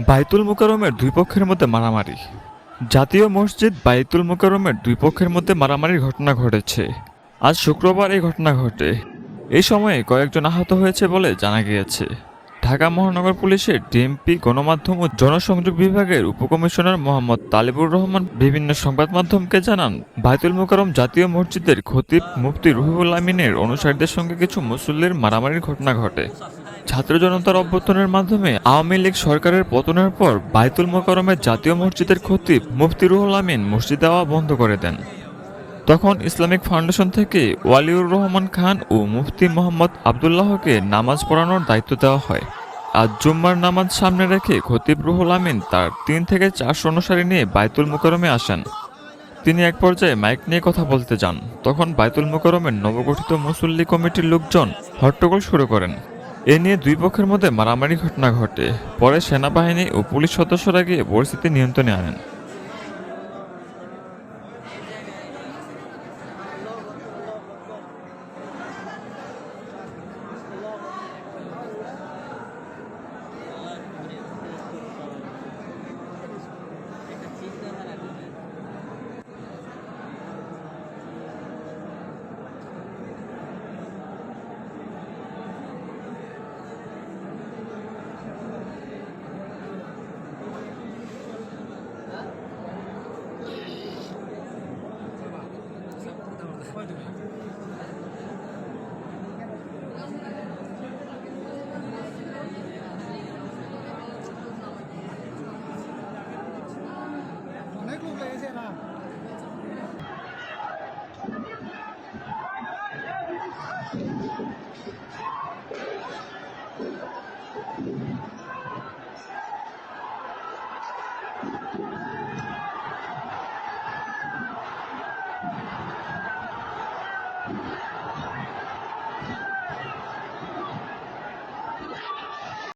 বাইতুল মোকারমের দুই পক্ষের মধ্যে মারামারি। জাতীয় মসজিদ বাইতুল মোকারমের দুই পক্ষের মধ্যে মারামারির ঘটনা ঘটেছে। আজ শুক্রবার এই ঘটনা ঘটে। এই সময়ে কয়েকজন আহত হয়েছে বলে জানা গিয়েছে। ঢাকা মহানগর পুলিশের ডিএমপি, গণমাধ্যম ও জনসংযোগ বিভাগের উপকমিশনার মোহাম্মদ তালিবুর রহমান বিভিন্ন সংবাদ মাধ্যমকে জানান, বাইতুল মোকারম জাতীয় মসজিদের খতিব মুফতি রুহুল আমিনের অনুসারীদের সঙ্গে কিছু মুসল্লির মারামারির ঘটনা ঘটে। ছাত্র জনতার অভ্যর্থনের মাধ্যমে আওয়ামী লীগ সরকারের পতনের পর বাইতুল মোকারমের জাতীয় মসজিদের খতিব মুফতি রুহুল আমিন মসজিদ দেওয়া বন্ধ করে দেন। তখন ইসলামিক ফাউন্ডেশন থেকে ওয়ালিউর রহমান খান ও মুফতি মোহাম্মদ আবদুল্লাহকে নামাজ পড়ানোর দায়িত্ব দেওয়া হয়। আজ জুম্মার নামাজ সামনে রেখে খতিব রুহুল আমিন তার তিন থেকে চারশো অনুসারী নিয়ে বাইতুল মোকারমে আসেন। তিনি এক পর্যায়ে মাইক নিয়ে কথা বলতে যান। তখন বাইতুল মোকারমের নবগঠিত মুসল্লি কমিটির লোকজন হট্টগোল শুরু করেন। এ নিয়ে দুই পক্ষের মধ্যে মারামারি ঘটনা ঘটে। পরে সেনাবাহিনী ও পুলিশ সদস্যরা গিয়ে পরিস্থিতি নিয়ন্ত্রণে আনেন। 快点。